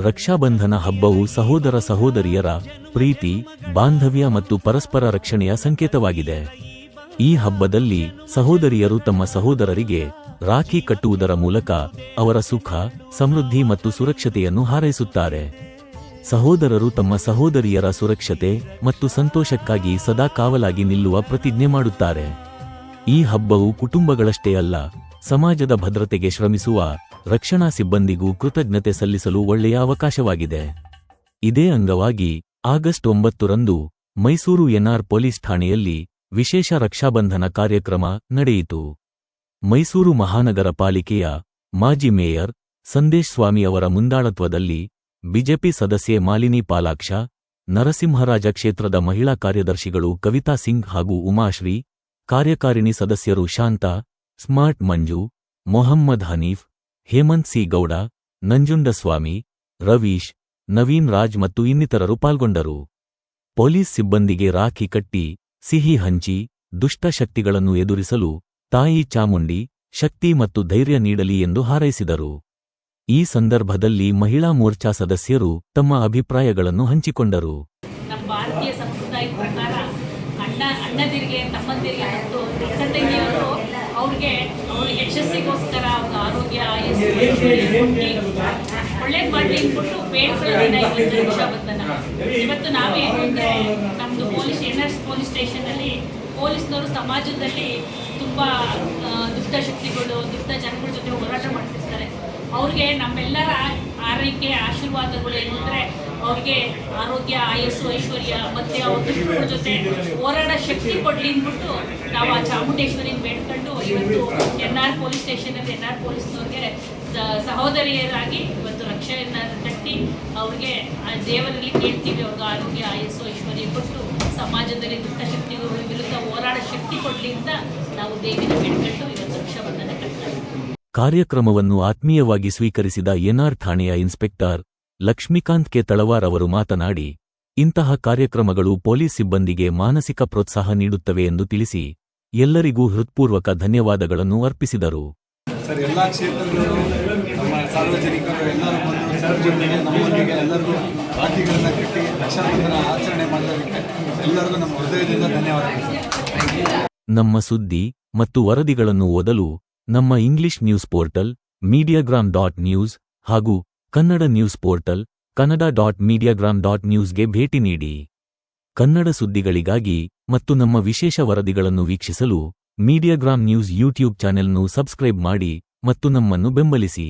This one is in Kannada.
ರಕ್ಷಾಬಂಧನ ಹಬ್ಬವು ಸಹೋದರ ಸಹೋದರಿಯರ ಪ್ರೀತಿ, ಬಾಂಧವ್ಯ ಮತ್ತು ಪರಸ್ಪರ ರಕ್ಷಣೆಯ ಸಂಕೇತವಾಗಿದೆ. ಈ ಹಬ್ಬದಲ್ಲಿ ಸಹೋದರಿಯರು ತಮ್ಮ ಸಹೋದರರಿಗೆ ರಾಖಿ ಕಟ್ಟುವುದರ ಮೂಲಕ ಅವರ ಸುಖ, ಸಮೃದ್ಧಿ ಮತ್ತು ಸುರಕ್ಷತೆಯನ್ನು ಹಾರೈಸುತ್ತಾರೆ. ಸಹೋದರರು ತಮ್ಮ ಸಹೋದರಿಯರ ಸುರಕ್ಷತೆ ಮತ್ತು ಸಂತೋಷಕ್ಕಾಗಿ ಸದಾ ಕಾವಲಾಗಿ ನಿಲ್ಲುವ ಪ್ರತಿಜ್ಞೆ ಮಾಡುತ್ತಾರೆ. ಈ ಹಬ್ಬವು ಕುಟುಂಬಗಳಷ್ಟೇ ಅಲ್ಲ, ಸಮಾಜದ ಭದ್ರತೆಗೆ ಶ್ರಮಿಸುವ ರಕ್ಷಣಾ ಸಿಬ್ಬಂದಿಗೂ ಕೃತಜ್ಞತೆ ಸಲ್ಲಿಸಲು ಒಳ್ಳೆಯ ಅವಕಾಶವಾಗಿದೆ. ಇದೇ ಅಂಗವಾಗಿ ಆಗಸ್ಟ್ ಒಂಬತ್ತರಂದು ಮೈಸೂರು ಎನ್ಆರ್ ಪೊಲೀಸ್ ಠಾಣೆಯಲ್ಲಿ ವಿಶೇಷ ರಕ್ಷಾಬಂಧನ ಕಾರ್ಯಕ್ರಮ ನಡೆಯಿತು. ಮೈಸೂರು ಮಹಾನಗರ ಪಾಲಿಕೆಯ ಮಾಜಿ ಮೇಯರ್ ಸಂದೇಶ್ ಸ್ವಾಮಿ ಅವರ ಮುಂದಾಳತ್ವದಲ್ಲಿ ಬಿಜೆಪಿ ಸದಸ್ಯೆ ಮಾಲಿನಿ ಪಾಲಾಕ್ಷ, ನರಸಿಂಹರಾಜ ಕ್ಷೇತ್ರದ ಮಹಿಳಾ ಕಾರ್ಯದರ್ಶಿಗಳು ಕವಿತಾ ಸಿಂಗ್ ಹಾಗೂ ಉಮಾಶ್ರೀ, ಕಾರ್ಯಕಾರಿಣಿ ಸದಸ್ಯರು ಶಾಂತಾ, ಸ್ಮಾರ್ಟ್ ಮಂಜು, ಮೊಹಮ್ಮದ್ ಹನೀಫ್ ಹೇಮಂತ್ ಸಿ. ಗೌಡ ನಂಜುಂಡಸ್ವಾಮಿ ರವೀಶ್, ನವೀನ್ ರಾಜ್ ಮತ್ತು ಇನ್ನಿತರರು ಪಾಲ್ಗೊಂಡರು. ಪೊಲೀಸ್ ಸಿಬ್ಬಂದಿಗೆ ರಾಖಿ ಕಟ್ಟಿ, ಸಿಹಿ ಹಂಚಿ, ದುಷ್ಟ ಶಕ್ತಿಗಳನ್ನು ಎದುರಿಸಲು ತಾಯಿ ಚಾಮುಂಡಿ ಶಕ್ತಿ ಮತ್ತು ಧೈರ್ಯ ನೀಡಲಿ ಎಂದು ಹಾರೈಸಿದರು. ಈ ಸಂದರ್ಭದಲ್ಲಿ ಮಹಿಳಾ ಮೋರ್ಚಾ ಸದಸ್ಯರು ತಮ್ಮ ಅಭಿಪ್ರಾಯಗಳನ್ನು ಹಂಚಿಕೊಂಡರು. ಭಾರತೀಯ ಸಂಪ್ರದಾಯದ ಪ್ರಕಾರ ಅಣ್ಣ, ಅಣ್ಣದಿರಿಗೆ, ತಮ್ಮಂದಿರಿಗೆ ಮತ್ತು ಅಕ್ಕ ಅವ್ರಿಗೆ ಅವ್ರಿಗೆ ಯಶಸ್ಸಿಗೋಸ್ಕರ ಅವ್ರ ಆರೋಗ್ಯ ಮಾಡಿ ಒಳ್ಳೇದು ಮಾಡಲಿ ಅಂದ್ಬಿಟ್ಟು ಬೇಡ್ಕೊಳ್ಳೋ ದಿನ ಇವತ್ತು ರಕ್ಷಾಬಂಧನ ಇವತ್ತು ನಾವೇ ನಮ್ಮದು ಪೊಲೀಸ್ ಎನ್ ಎಸ್ ಪೊಲೀಸ್ ಸ್ಟೇಷನಲ್ಲಿ ಪೊಲೀಸ್ನವರು ಸಮಾಜದಲ್ಲಿ ತುಂಬ ದುಷ್ಟಶಕ್ತಿಗಳು ದುಷ್ಟ ಜನಗಳ ಜೊತೆ ಹೋರಾಟ ಮಾಡ್ತಿರ್ತಾರೆ. ಅವ್ರಿಗೆ ನಮ್ಮೆಲ್ಲರ ಆರೈಕೆ ಆಶೀರ್ವಾದಗಳು ಏನಂದ್ರೆ ಅವ್ರಿಗೆ ಆರೋಗ್ಯ, ಆಯಸ್ಸು, ಐಶ್ವರ್ಯ, ಮತ್ತೆ ಅವ್ರ ದುಷ್ಟಗಳ ಜೊತೆ ಹೋರಾಡ ಶಕ್ತಿ ಕೊಡ್ಲಿ ಅಂದ್ಬಿಟ್ಟು ನಾವು ಆ ಚಾಮುಂಡೇಶ್ವರಿನ ಬೇಡ್ಕೊಂಡು ಇವತ್ತು ಎನ್ ಆರ್ ಪೊಲೀಸ್ ಸ್ಟೇಷನಲ್ಲಿ ಎನ್ ಆರ್ ಪೊಲೀಸ್ನವ್ರಿಗೆ ಸಹೋದರಿಯರಾಗಿ ಇವತ್ತು ರಕ್ಷೆಯನ್ನ ಕಟ್ಟಿ ಅವ್ರಿಗೆ ಆ ದೇವರಲ್ಲಿ ಕೇಳ್ತೀವಿ ಅವ್ರಿಗೆ ಆರೋಗ್ಯ, ಆಯಸ್ಸು, ಐಶ್ವರ್ಯ ಕೊಟ್ಟು ಸಮಾಜದಲ್ಲಿ ದುಷ್ಟಶಕ್ತಿಗಳ ವಿರುದ್ಧ ಹೋರಾಡ ಶಕ್ತಿ ಕೊಡ್ಲಿ ಅಂತ ನಾವು ದೇವಿನ ಬೇಡ್ಕೊಂಡು ಇವತ್ತು ರಕ್ಷಾಬಂಧನ ಕಟ್ತಾ ಕಾರ್ಯಕ್ರಮವನ್ನು ಆತ್ಮೀಯವಾಗಿ ಸ್ವೀಕರಿಸಿದ ಎನ್ಆರ್ ಠಾಣೆಯ ಇನ್ಸ್ಪೆಕ್ಟರ್ ಲಕ್ಷ್ಮೀಕಾಂತ್ ಕೆ ತಳವಾರ್ ಅವರು ಮಾತನಾಡಿ ಇಂತಹ ಕಾರ್ಯಕ್ರಮಗಳು ಪೊಲೀಸ್ ಸಿಬ್ಬಂದಿಗೆ ಮಾನಸಿಕ ಪ್ರೋತ್ಸಾಹ ನೀಡುತ್ತವೆ ಎಂದು ತಿಳಿಸಿ ಎಲ್ಲರಿಗೂ ಹೃತ್ಪೂರ್ವಕ ಧನ್ಯವಾದಗಳನ್ನು ಅರ್ಪಿಸಿದರು. ಸರ್ ಎಲ್ಲ ಕ್ಷೇತ್ರಗಳು ನಮ್ಮ ಸಾರ್ವಜನಿಕರು ಎಲ್ಲರೂ ಬಂದು ಸರ್ ಜೊತೆಗೆ ನಮ್ಮೊಂದಿಗೆ ಎಲ್ಲರಿಗೂ ರಾಖಿಗಳನ್ನ ಕಟ್ಟಿ ರಕ್ಷಾಬಂಧನ ಆಚರಣೆ ಮಾಡಲಿಕ್ಕೆ ಎಲ್ಲರಿಗೂ ನಮ್ಮ ಹೃದಯದಿಂದ ಧನ್ಯವಾದಗಳು ನಮ್ಮ ಸುದ್ದಿ ಮತ್ತು ವರದಿಗಳನ್ನು ಓದಲು ನಮ್ಮ English news portal Mediagram dot news ಹಾಗೂ Kannada news portal Kannada dot Mediagram dot ನ್ಯೂಸ್ಗೆ ಭೇಟಿ ನೀಡಿ. ಕನ್ನಡ ಸುದ್ದಿಗಳಿಗಾಗಿ ಮತ್ತು ನಮ್ಮ ವಿಶೇಷ ವರದಿಗಳನ್ನು ವೀಕ್ಷಿಸಲು ಮೀಡಿಯಾಗ್ರಾಮ್ ನ್ಯೂಸ್ ಯೂಟ್ಯೂಬ್ ಚಾನೆಲ್ನು ಸಬ್ಸ್ಕ್ರೈಬ್ ಮಾಡಿ ಮತ್ತು ನಮ್ಮನ್ನು ಬೆಂಬಲಿಸಿ.